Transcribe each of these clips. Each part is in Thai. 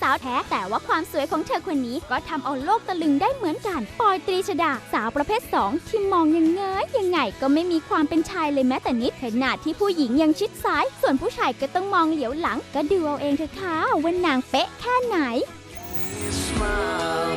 สาวแท้ แต่ว่าความสวยของเธอคนนี้ก็ทำเอาโลกตะลึงได้เหมือนกัน ปอยตรีชดา สาวประเภท 2 ที่มองยังไงยังไงก็ไม่มีความเป็นชายเลยแม้แต่นิดขณะที่ผู้หญิงยังชิดซ้าย ส่วนผู้ชายก็ต้องมองเหลียวหลัง ก็ดูเอาเองเถอะค่ะว่านางเป๊ะแค่ไหน smile.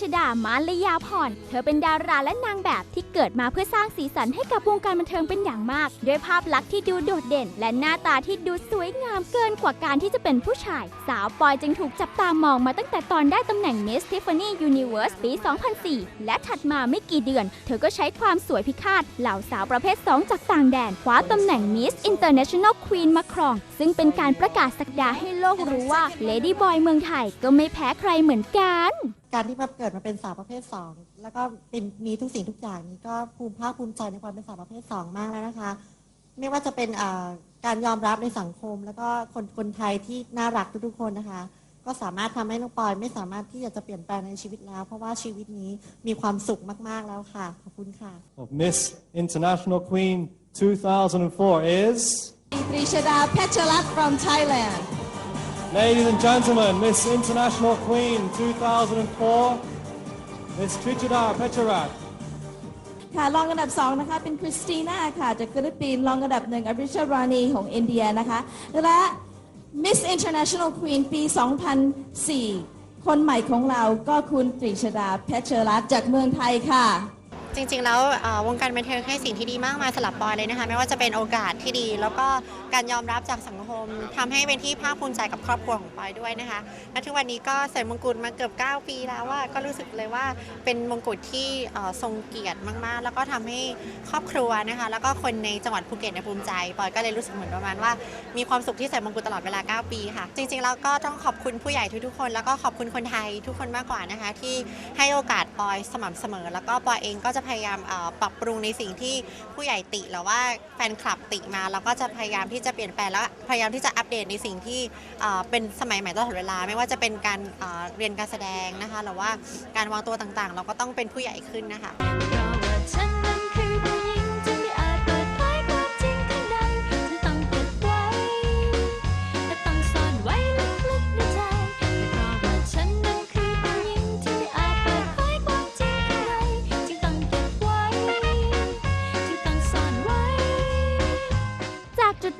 ชดา มานลยาพร เธอเป็นดาราและนางแบบที่เกิดมาเพื่อสร้างสีสันให้กับวงการบันเทิงเป็นอย่างมาก ด้วยภาพลักษณ์ที่ดูโดดเด่น และหน้าตาที่ดูสวยงามเกินกว่าการที่จะเป็นผู้ชาย สาวปอยจึงถูกจับตามองมาตั้งแต่ตอนได้ตำแหน่ง Miss Tiffany Universe ปี 2004 และถัดมาไม่กี่เดือน เธอก็ใช้ความสวยพิฆาตเหล่าสาวประเภท 2 จากต่างแดนคว้าตำแหน่ง Miss International Queen มาครอง ซึ่งเป็นการประกาศสักดาให้โลกรู้ว่า Lady Boy เมืองไทยก็ไม่แพ้ใครเหมือนกัน การที่มาเกิดมาเป็นสาวประเภทสองแล้วก็เป็นมีทุกสิ่งทุกอย่างนี้ก็ภูมิภาคภูมิใจในความเป็นสาวประเภทสองมากแล้วนะคะ ไม่ว่าจะเป็นอ่าการยอมรับในสังคม แล้วก็คนคนไทยที่น่ารักทุกๆคนนะคะ ก็สามารถทำให้น้องปอย ไม่สามารถที่จะเปลี่ยนแปลงในชีวิตแล้ว เพราะว่าชีวิตนี้มีความสุขมากๆแล้วค่ะ ขอบคุณค่ะ of Miss International Queen 2004 is, Trishada Pechalat from Thailand. Ladies and gentlemen, Miss International Queen 2004, Miss Trichada Pecharat. ค่ะรองอันดับสองนะคะ เป็นคริสติน่าค่ะ จากฟิลิปปินส์รองอันดับหนึ่งอริชารานีของอินเดียนะคะ และ Miss International Queen ปี 2004 คนใหม่ของเราก็คุณตรีชดาเพชรรัตน์จากเมืองไทยค่ะ จริง ๆ แล้วเอ่อวงการบันเทิงให้สิ่งที่ดีมากมายสำหรับปอยเลยนะคะ ไม่ว่าจะเป็นโอกาสที่ดี แล้วก็การยอมรับจากสังคมทำให้เป็นที่ภาคภูมิใจกับครอบครัวของปอยด้วยนะคะ และทุกวันนี้ก็ใส่มงกุฎมาเกือบ 9 ปีแล้วว่าก็รู้สึกเลยว่าเป็นมงกุฎที่เอ่อทรงเกียรติมาก ๆ แล้วก็ทำให้ครอบครัวนะคะ แล้วก็คนในจังหวัดภูเก็ตเนี่ยภูมิใจปอยก็เลยรู้สึกเหมือนประมาณว่า มีความสุขที่ใส่มงกุฎตลอดเวลา 9 ปีค่ะ จริง ๆ แล้วก็ต้องขอบคุณผู้ใหญ่ทุกๆคน แล้วก็ขอบคุณคนไทยทุกคนมากกว่านะคะ ที่ให้โอกาสปอยสม่ำเสมอ แล้วก็ปอยเองก็จะพยายามปรับปรุงในสิ่งที่ผู้ใหญ่ติหรือว่าแฟนคลับติมาแล้วก็จะพยายามที่จะเปลี่ยนแปลงแล้วพยายามที่จะอัปเดตในสิ่งที่เป็นสมัยใหม่ตลอดเวลา ไม่ว่าจะเป็นการเอ่อเรียนการแสดงนะคะหรือว่าการวางตัวต่างๆ เราก็ต้องเป็นผู้ใหญ่ขึ้นนะคะ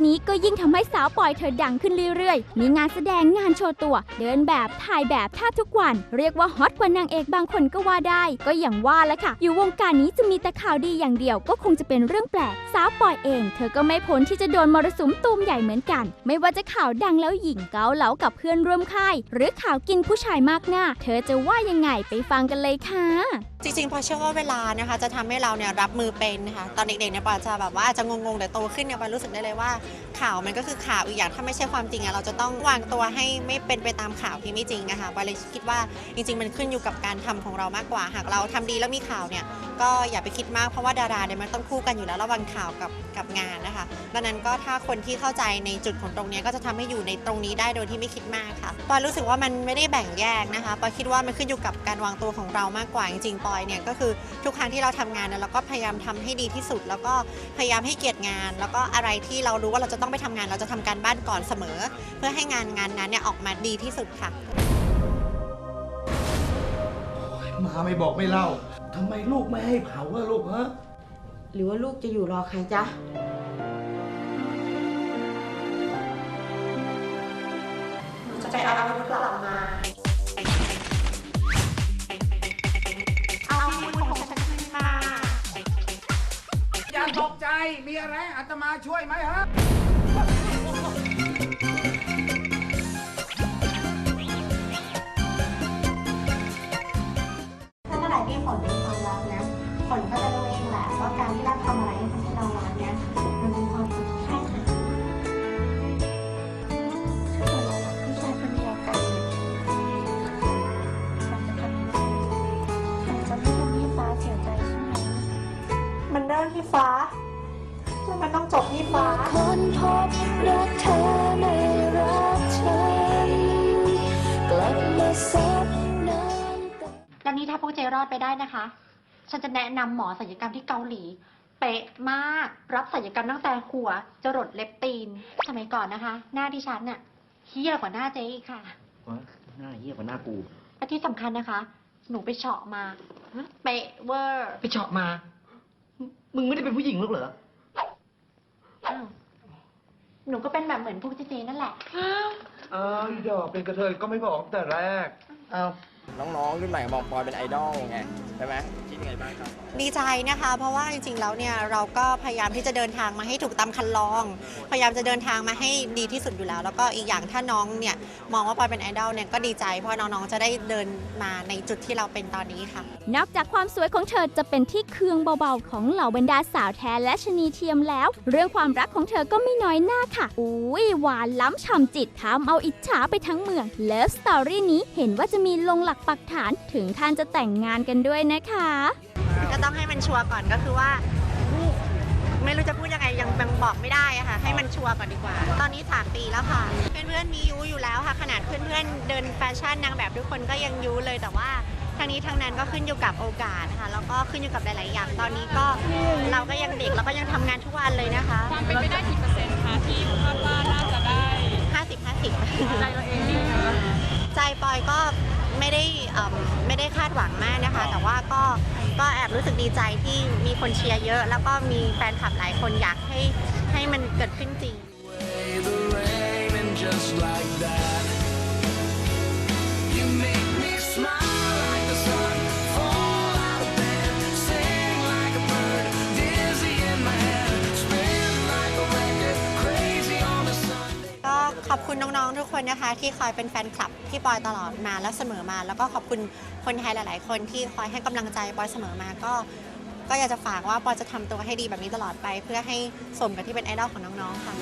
นี้ก็ยิ่งทำให้สาวปอยเธอดังขึ้นเรื่อยๆ มีงานแสดงงานโชว์ตัว เดินแบบถ่ายแบบแทบทุกวัน เรียกว่าฮอตกว่านางเอกบางคนก็ว่าได้ ก็อย่างว่าแหละค่ะ อยู่วงการนี้จะมีแต่ข่าวดีอย่างเดียวก็คงจะเป็นเรื่องแปลก สาวปอยเอง เธอก็ไม่พ้นที่จะโดนมรสุมตูมใหญ่เหมือนกัน ไม่ว่าจะข่าวดังแล้วหญิงเกาเหลากับเพื่อนร่วมค่ายหรือข่าวกินผู้ชายมากหน้า เธอจะว่ายังไงไปฟังกันเลยค่ะจริงๆพอเชื่อว่าเวลานะคะจะทำให้เราเนี่ยรับมือเป็นนะคะตอนเด็กๆเนี่ยปอยจะแบบว่าจะงงๆแต่โตขึ้นเนี่ยปอยรู้สึกได้เลยว่าข่าวมันก็คือข่าวอีกอย่างถ้าไม่ใช่ความจริงอะเราจะต้องวางตัวให้ไม่เป็นไปตามข่าวที่ไม่จริงนะคะปอยเลยคิดว่าจริง ๆ มันขึ้นอยู่กับการทำของเรามากกว่า หากเราทำดีแล้วมีข่าวเนี่ยก็อย่าไปคิดมากเพราะว่าดาราเนี่ยมันต้องคู่กันอยู่แล้วระหว่างข่าวกับกับงานนะคะดังนั้นก็ถ้าคนที่เข้าใจในจุดของตรงนี้ก็จะทำให้อยู่ในตรงนี้ได้โดยที่ไม่คิดมากค่ะ ปอยรู้สึกว่ามันไม่ได้แบ่งแยกนะคะปอยคิดว่ามันขึ้นอยู่กับการวางตัวของเรามากกว่าจริงๆปอยเนี่ยก็คือทุกครั้งที่เราทำงานเนี่ยเราก็พยายามทำให้ดีที่สุด แล้วก็พยายามให้เกียรติงาน แล้วก็อะไรที่เรารู้ว่าเราจะต้องไปทำงานเราจะทำการบ้านก่อนเสมอ เพื่อให้งานงานนั้นเนี่ยออกมาดีที่สุดค่ะมาไม่บอกไม่เล่าทำไมลูกไม่ให้เผาอะลูกฮะหรือว่าลูกจะอยู่รอใครจ๊ะ จะไปเอาอาวุธกลับมา เอาอาวุธของฉันขึ้นมา อย่าตกใจ มีอะไรอาตมาช่วยไหมฮะ ถ้าเมื่อไหร่ที่ฝนมีความรักนะ ฝนก็จะรู้เองแหละว่าการที่เรา มันเริ่มที่ฟ้าแล้วมันต้องจบที่ฟ้า คนพบรักเธอไม่รักฉันกลับมาซ้นี้ถ้าพวกเจรอดไปได้นะคะ ฉันจะแนะนำหมอศัลยกรรมที่เกาหลี เป๊ะมาก รับศัลยกรรมตั้งแต่หัวจรดเล็บตีน สมัยก่อนนะคะ หน้าที่ฉันน่ะเฮี้ยกว่าหน้าเจ๊อีกค่ะ วะหน้าเหี้ยกว่าหน้ากู และที่สำคัญนะคะ หนูไปเฉาะมา เป๊ะเวอร์ ไปเฉาะมา มึงไม่ได้เป็นผู้หญิงหรอกเหรอ อ้าวหนูก็เป็นแบบเหมือนพวกเจ๊ๆนั่นแหละ เอออีดอกเป็นกระเทยก็ไม่บอกตั้งแต่แรก เอา น้องๆรุ่นใหม่มองปอยเป็นไอดอลไงใช่ไหมคิดยังไงบ้างครับ ดีใจนะคะ เพราะว่าจริงๆแล้วเนี่ยเราก็พยายามที่จะเดินทางมาให้ถูกตามคันลอง พยายามจะเดินทางมาให้ดีที่สุดอยู่แล้ว แล้วก็อีกอย่างถ้าน้องเนี่ยมองว่าปอยเป็นไอดอลเนี่ยก็ดีใจเพราะน้องๆจะได้เดินมาในจุดที่เราเป็นตอนนี้ค่ะ นอกจากความสวยของเธอจะเป็นที่เคืองเบาๆ ของเหล่าบรรดาสาวแท้และชะนีเทียมแล้ว เรื่องความรักของเธอก็ไม่น้อยหน้าค่ะอุ้ยหวานล้ำฉ่ำจิตทำเอาอิจฉาไปทั้งเมืองเลิฟสตอรี่นี้เห็นว่าจะมีลงหลักปักฐานถึงขั้นจะแต่งงานกันด้วยนะคะ ก็ต้องให้มันชัวร์ก่อนก็คือว่า ไม่รู้จะพูดยังไงยังยังบอกไม่ได้อะค่ะ ให้มันชัวร์ก่อนดีกว่า ตอนนี้ 3 ปีแล้วค่ะ เพื่อนๆมียูอยู่แล้วค่ะ ขนาดเพื่อนๆเดินแฟชั่นนางแบบทุกคนก็ยังยูเลยแต่ว่าทางนี้ทางนั้นก็ขึ้นอยู่กับโอกาสนะคะแล้วก็ขึ้นอยู่กับหลาย ๆ อย่าง ตอนนี้ก็เราก็ยังเด็กเราก็ยังทำงานทุกวันเลยนะคะความเป็นไปได้กี่เปอร์เซ็นต์คะที่คาดว่าน่าจะได้ 50 50ใจเราเองนี่คะใจปอยก็าดหวังมากนะคะ แต่ว่าก็ก็แอบรู้สึกดีใจที่มีคนเชียร์เยอะ แล้วก็มีแฟนคลับหลายคนอยากให้ให้มันเกิดขึ้นจริง Away the rain and just like that, คุณน้องๆทุกคนนะคะที่คอยเป็นแฟนคลับพี่ปอยตลอดมาและเสมอมา แล้วก็ขอบคุณคนไทยหลาย ๆ คนที่คอยให้กำลังใจปอยเสมอมาก็ ก็อยากจะฝากว่าปอยจะทำตัวให้ดีแบบนี้ตลอดไป เพื่อให้สมกับที่เป็นไอดอลของน้อง ๆ ค่ะ